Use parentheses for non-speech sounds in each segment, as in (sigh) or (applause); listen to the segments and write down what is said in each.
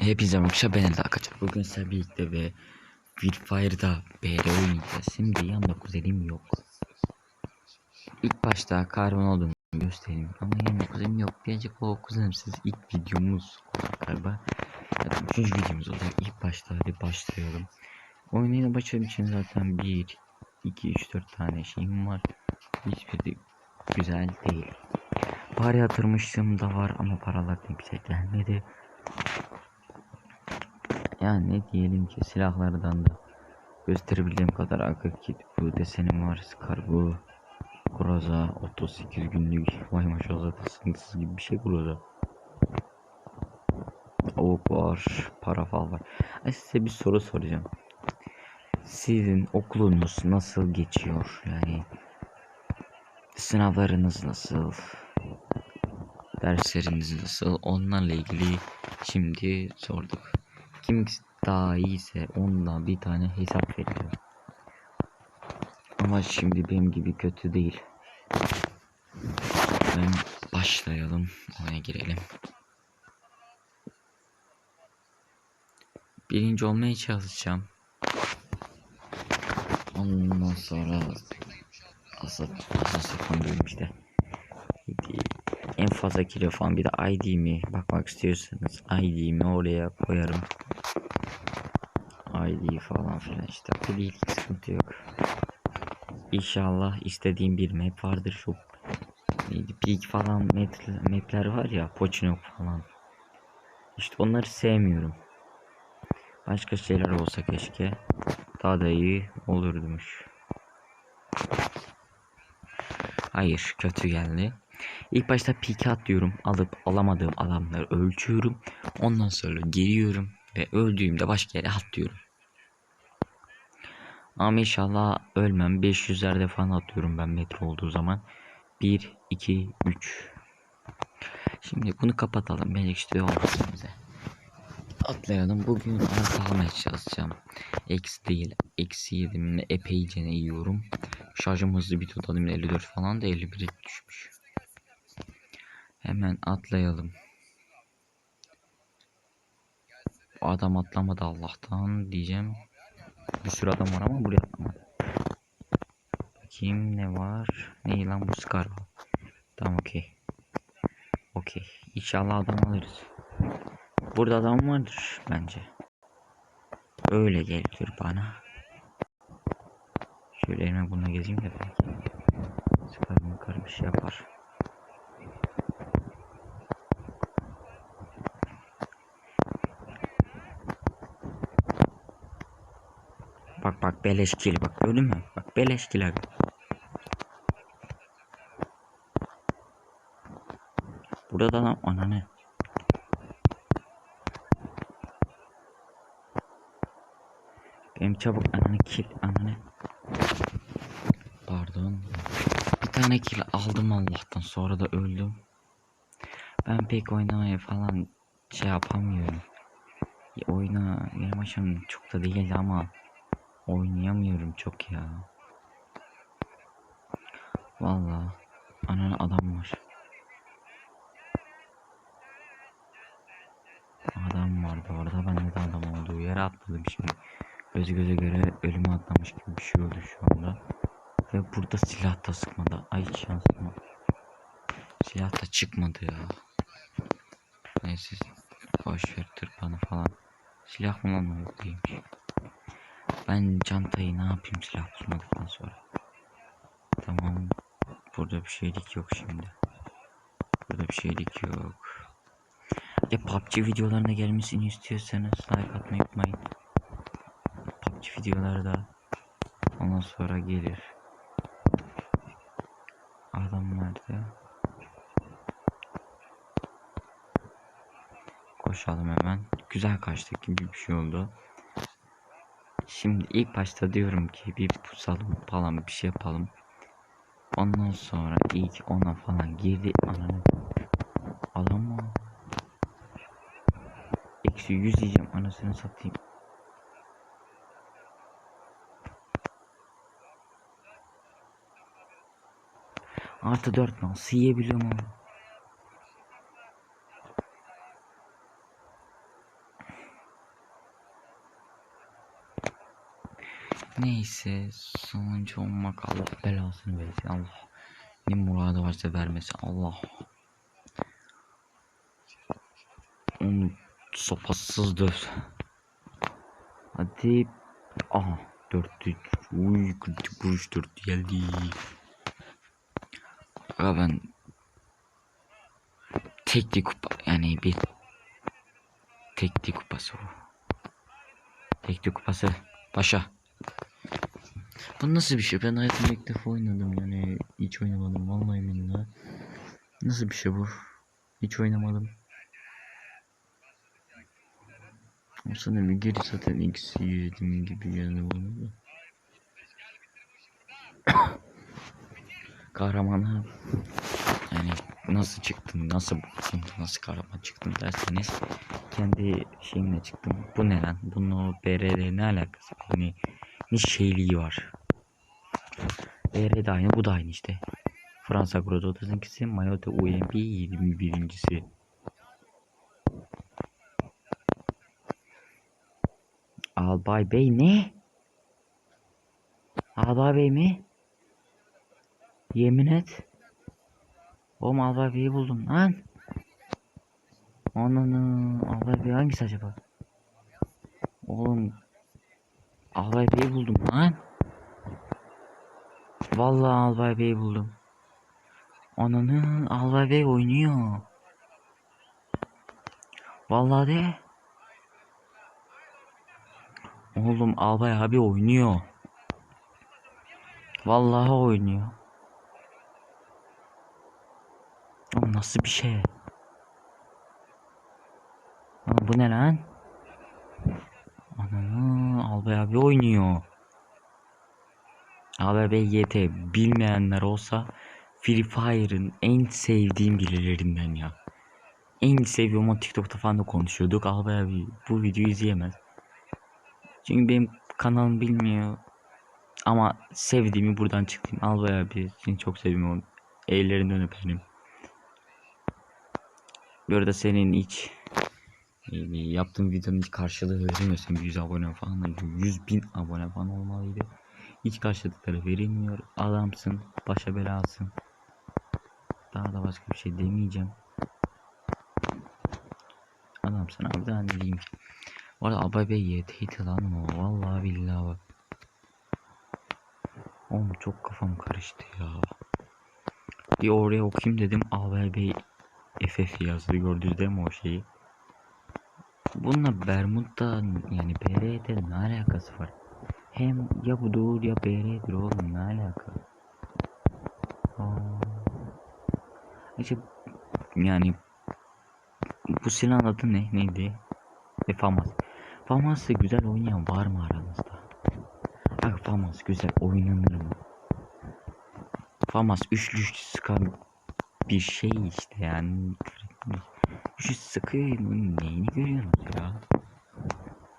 Hepinize merhaba ben Ela Kaçar. Bugün sizlerle birlikte ve Free Fire'da BR oynayacağız. Şimdi yanımda kuzenim yok. İlk başta kahraman olduğumu göstereyim ama yanımda kuzenim yok. Diyecek o kuzenimsiz ilk videomuz galiba. Ya da üçüncü videomuz olacak. İlk başta hadi başlayalım. Oynayına başladığım için zaten 1, 2, 3, 4 tane şeyim var. Hiçbiri güzel değil. Para yatırmıştım da var ama paralar bize gelmedi. Yani ne diyelim ki silahlardan da gösterebildiğim kadar akıl kit bu desenim var Scarbo Groza 38 günlük vay maşallah da sıkıntısız gibi bir şey Groza. Avuk var para falan var. Ay size bir soru soracağım. Sizin okulunuz nasıl geçiyor? Yani Sınavlarınız nasıl? Dersleriniz nasıl? Onlarla ilgili şimdi sorduk kim daha iyiyse ondan bir tane hesap veriyor. Ama şimdi benim gibi kötü değil. Ben başlayalım. Ona girelim. Birinci olmaya çalışacağım. Ondan sonra asıl asıl sakın işte. En fazla kilo falan bir de ID'mi bakmak istiyorsanız ID'mi oraya koyarım. ID falan filan işte bu değil sıkıntı yok. İnşallah istediğim bir map vardır şu neydi falan map, mapler var ya Pochinok falan. İşte onları sevmiyorum. Başka şeyler olsa keşke daha da iyi olurdumuş. Hayır kötü geldi. İlk başta pike atıyorum. Alıp alamadığım adamları ölçüyorum. Ondan sonra giriyorum. Ve öldüğümde başka yere atlıyorum. Ama inşallah ölmem. 500'lerde falan atıyorum ben metro olduğu zaman. 1, 2, 3. Şimdi bunu kapatalım. Belki işte olmasın bize. Atlayalım. Bugün arkalamaya çalışacağım. Eksi değil. Eksi yedim. Epeyce ne yiyorum. Şarjım hızlı bitiyor. Adım 54 falan da 51'e düşmüş. Hemen atlayalım. Bu adam atlamadı Allah'tan diyeceğim. Bir sürü adam var ama buraya atlamadı. Kim ne var? Ne lan bu Scar. Tamam okey. Okey. İnşallah adam alırız. Burada adam vardır bence. Öyle geliyor bana. Şöyle elime bununla gezeyim de belki. Scar bir şey yapar. Bak bak beleş kill bak gördün mü? Bak beleş kill abi. Burada da lan ananı. Benim çabuk ananı kill ananı. Pardon. Bir tane kill aldım Allah'tan sonra da öldüm. Ben pek oynamaya falan şey yapamıyorum. Ya oyna benim çok da değil ama Oynayamıyorum çok ya. Vallahi anan adam var. Adam vardı orada ben de adam olduğu yere atladım şimdi. Göz göze göre ölüme atlamış gibi bir şey oldu şu anda. Ve burada silah da sıkmadı. Ay şansıma. Silah da çıkmadı ya. Neyse boş ver tırpanı falan. Silah mı lan o değilmiş. Ben çantayı ne yapayım silah tutmadıktan sonra. Tamam. Burada bir şeylik yok şimdi. Burada bir şeylik yok. Ya PUBG videolarına gelmesini istiyorsanız like atmayı unutmayın. PUBG videoları da ondan sonra gelir. Adam nerede? Koşalım hemen. Güzel kaçtık gibi bir şey oldu. Şimdi ilk başta diyorum ki bir pusalım falan bir şey yapalım. Ondan sonra ilk ona falan girdi ananı. Adam mı? Eksi yüz diyeceğim anasını satayım. Artı dört nasıl yiyebiliyorum onu? Neyse sonuncu olmak Allah belasını versin Allah. Ne muradı varsa vermesin Allah. Onu sopasız döv. Hadi. Aha. Dörtlü. Uy kritik vuruş dört geldi. Ya ben tekli kupa yani bir tekli kupası bu. Tekli kupası başa. Bu nasıl bir şey? Ben hayatımda ilk defa oynadım yani. Hiç oynamadım vallahi minna. Nasıl bir şey bu? Hiç oynamadım. O Sanırım bir geri zaten eksi yedim gibi yani bunu (coughs) da. Kahramana yani nasıl çıktın nasıl baktın nasıl kahraman çıktın derseniz kendi şeyine çıktım bu ne lan bunun o BR'le ne alakası yani 60 şeyliği var. BR de aynı bu da aynı işte. Fransa Grodo 32'si Mayotte UMP 21.si. Albay Bey ne? Albay Bey mi? Yemin et. Oğlum Albay Bey'i buldum lan. Ananı Albay Bey hangisi acaba? Oğlum Albay Bey'i buldum lan. Vallahi Albay Bey'i buldum. Ananı Albay Bey oynuyor. Vallahi de. Oğlum Albay abi oynuyor. Vallahi oynuyor. Oğlum nasıl bir şey? Bu ne lan? Albay abi oynuyor. Albay YT bilmeyenler olsa Free Fire'ın en sevdiğim birilerinden ya. En seviyorum o TikTok'ta falan da konuşuyorduk. Albay abi bu videoyu izleyemez. Çünkü benim kanalım bilmiyor. Ama sevdiğimi buradan çıktım. Albay abi seni çok seviyorum. Ellerinden öperim. Bu arada senin hiç e, yaptığın videonun hiç karşılığı verilmiyor. Senin 100 abone falan 100 bin abone falan olmalıydı. Hiç karşılıkları verilmiyor. Adamsın. Başa belasın. Daha da başka bir şey demeyeceğim. Adamsın abi daha ne diyeyim. Bu arada Abay Bey YT'ydi lan o. Vallahi billahi bak. Oğlum çok kafam karıştı ya. Bir oraya okuyayım dedim. Bey FF yazdı. Gördünüz değil mi o şeyi? Bununla Bermuda yani BR'de ne alakası var? Hem ya bu doğru ya BR'dir oğlum ne alaka? İşte yani bu silahın adı ne? Neydi? E, Famas. Famas'ı güzel oynayan var mı aranızda? Bak Famas güzel oynanır mı? Famas üçlü üçlü sıkan bir şey işte yani. Üçlü sıkıyor bunun neyini görüyorsunuz ya?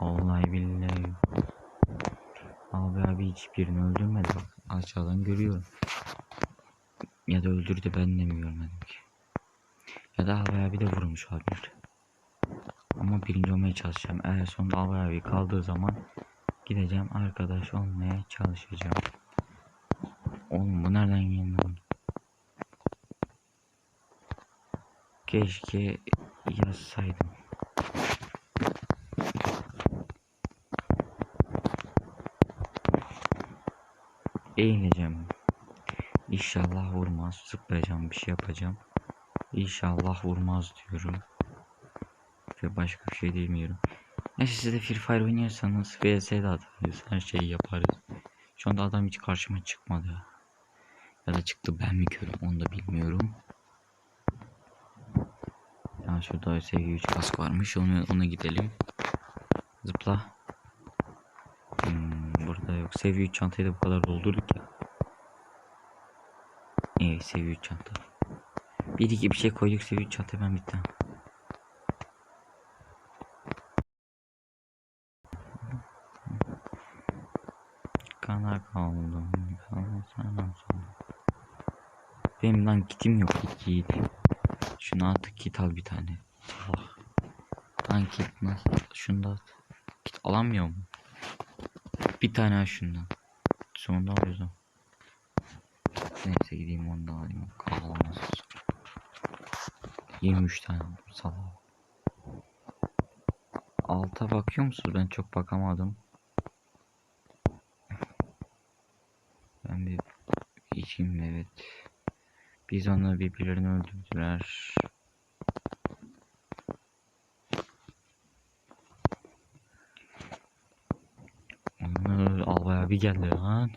Vallahi billahi. Abi abi hiçbirini öldürmedi bak. Aşağıdan görüyorum. Ya da öldürdü ben de mi görmedim ki? Ya da abi abi de vurmuş olabilir. Ama birinci olmaya çalışacağım. Eğer sonunda abi abi kaldığı zaman gideceğim arkadaş olmaya çalışacağım. Oğlum bu nereden geldi? Keşke yazsaydım. Eğileceğim. İnşallah vurmaz. Zıplayacağım bir şey yapacağım. İnşallah vurmaz diyorum. Ve başka bir şey demiyorum. Neyse siz de Free Fire oynuyorsanız VS de atarız. Her şeyi yaparız. Şu anda adam hiç karşıma çıkmadı. Ya da çıktı ben mi körüm onu da bilmiyorum. Ya şurada seviye 3 kask varmış. Onu, ona gidelim. Zıpla. Hmm, burada yok. Seviye 3 çantayı da bu kadar doldurduk ya. Evet seviye 3 çanta. Bir iki bir şey koyduk seviye 3 çanta ben bitti. Kana kaldım. Kana sana sonra. Benim lan kitim yok git git. Şunu at kit al bir tane. Allah. Lan kit nasıl? Şunu da at. Kit alamıyor mu? Bir tane al şundan. sonunda o yüzden. Neyse gideyim onu da alayım. Kahvaltı. 23 tane sabah. Alta bakıyor musunuz? Ben çok bakamadım. Ben bir içeyim evet. Biz onu birbirlerini öldürdüler. Onu Albay abi geldi lan.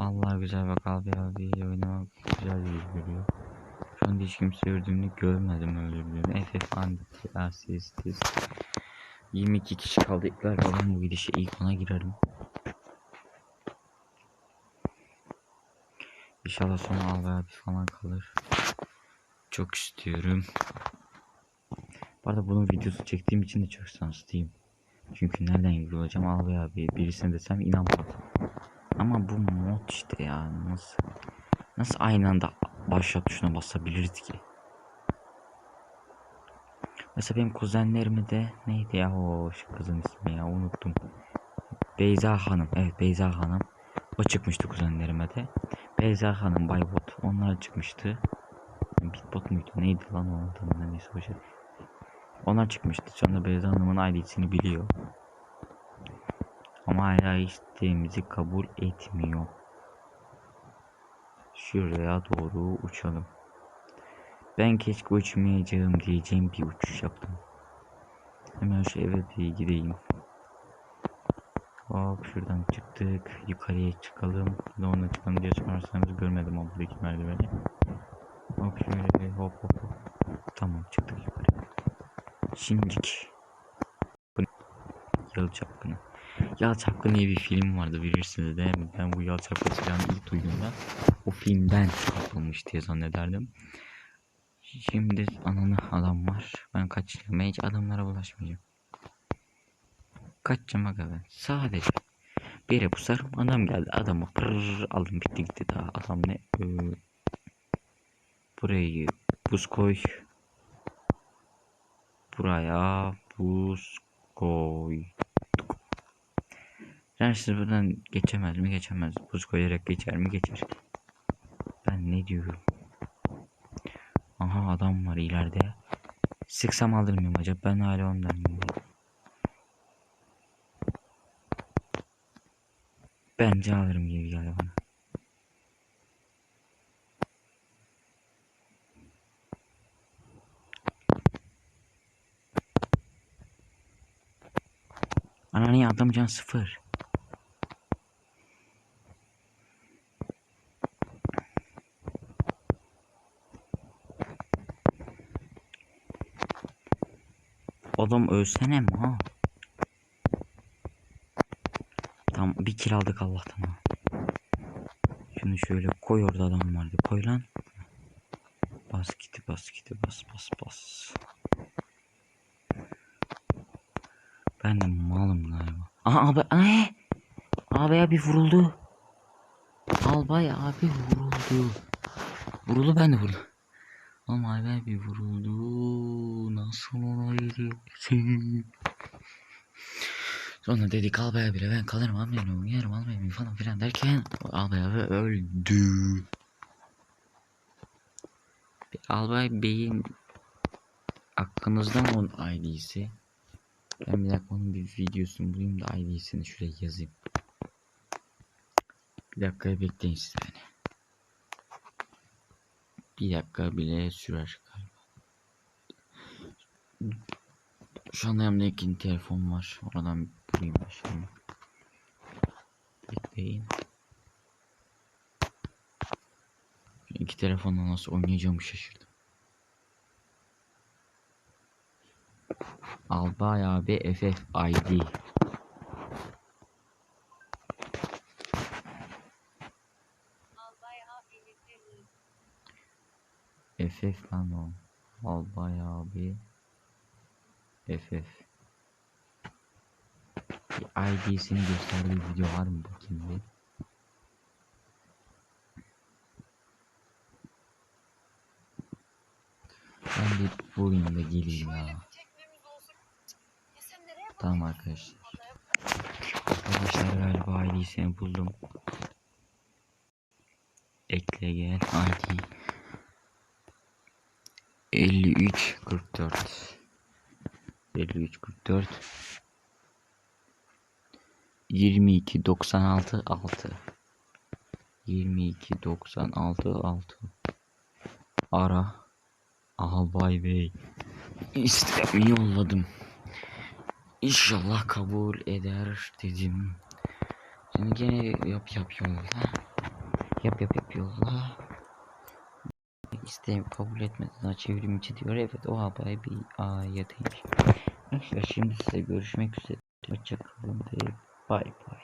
Vallahi güzel bak abi abi oynamak güzel geliyor. Şu anda hiç kimse öldüğünü görmedim öldürdüğünü. FF anti asistiz. 22 kişi kaldı. Galiba ben bu gidişe ilk ona girerim. İnşallah sonra abi falan kalır. Çok istiyorum. Bu arada bunun videosu çektiğim için de çok şanslıyım. Çünkü nereden olacağım Albay abi birisine desem inanmaz. Ama bu mod işte ya nasıl nasıl aynı anda başlat tuşuna basabiliriz ki? Mesela benim kuzenlerimi de neydi ya o şu kızın ismi ya unuttum. Beyza Hanım evet Beyza Hanım o çıkmıştı kuzenlerime de. Beyza Hanım Baybot onlar çıkmıştı. Bitbot muydu neydi lan o adamın neyse o şey. Onlar çıkmıştı sonra Beyza Hanım'ın ID'sini biliyor. Ama hala isteğimizi kabul etmiyor. Şuraya doğru uçalım. Ben keşke uçmayacağım diyeceğim bir uçuş yaptım. Hemen şu eve bir gideyim. Hop şuradan çıktık. Yukarıya çıkalım. Onu çıkalım diye çıkarsanız görmedim o buradaki merdiveni. Hop şöyle hop hop hop. Tamam çıktık yukarı. Ne? Yalı Çapkını. Yalı Çapkını diye bir film vardı bilirsiniz mi? Ben bu Yalı Çapkını silahını ilk duyduğumda o filmden çıkartılmış diye zannederdim. Şimdi ananı adam var. Ben kaçacağım. Ben hiç adamlara bulaşmayacağım. Kaçacağım aga. Sadece bir yere pusarım. Adam geldi. Adamı pırr aldım bitti gitti daha. Adam ne? Ee, burayı buz koy. Buraya buz koy. Yani siz buradan geçemez mi? Geçemez. Buz koyarak geçer mi? Geçer. Ben ne diyorum? Aha adam var ileride. Sıksam alır mıyım acaba? Ben hala ondan bilmiyorum. Bence alırım gibi geldi bana. Ananı adam can sıfır. Adam ölsene mi ha? Tamam bir kill aldık Allah'tan. Şunu şöyle koy orada adam vardı. Koy lan. Bas giti bas giti bas bas bas. Ben de malım galiba. Aha abi ay. Abi abi vuruldu. Albay abi vuruldu. Vuruldu ben de vurdum. Ama abi abi vuruldu. Nasıl olabilir? Sonra dedik albay abiyle ben kalırım almayayım uyarım almayayım falan filan derken albay abi öldü. Albay Bey'in aklınızda mı onun ID'si? Ben bir dakika onun bir videosunu bulayım da ID'sini şuraya yazayım. Bir dakika bekleyin siz beni. Bir dakika bile sürer galiba. Şu anda yanımda ikinci telefon var. Oradan bulayım ben şimdi. Bekleyin. İki telefonla nasıl oynayacağımı şaşırdım. Albay abi FF ID. FF lan o. Albay abi. FF. Bir ID'sini gösterdiği video var mı bakayım bir. Ben bir bulayım da geleyim ya. Tamam arkadaşlar. Arkadaşlar galiba ID'sini buldum. Ekle gel ID 53 44 53 44 22 96 6 22 96 6 Ara. Albay Bey İstemi yolladım. İnşallah kabul eder dedim. Şimdi gene yap yap yolla. Yap yap yap yolla İsteğimi kabul etmeden çevrim içi diyor. Evet o haber bir ayetiymiş. Arkadaşlar şimdi size görüşmek üzere. Hoşçakalın ve bay bay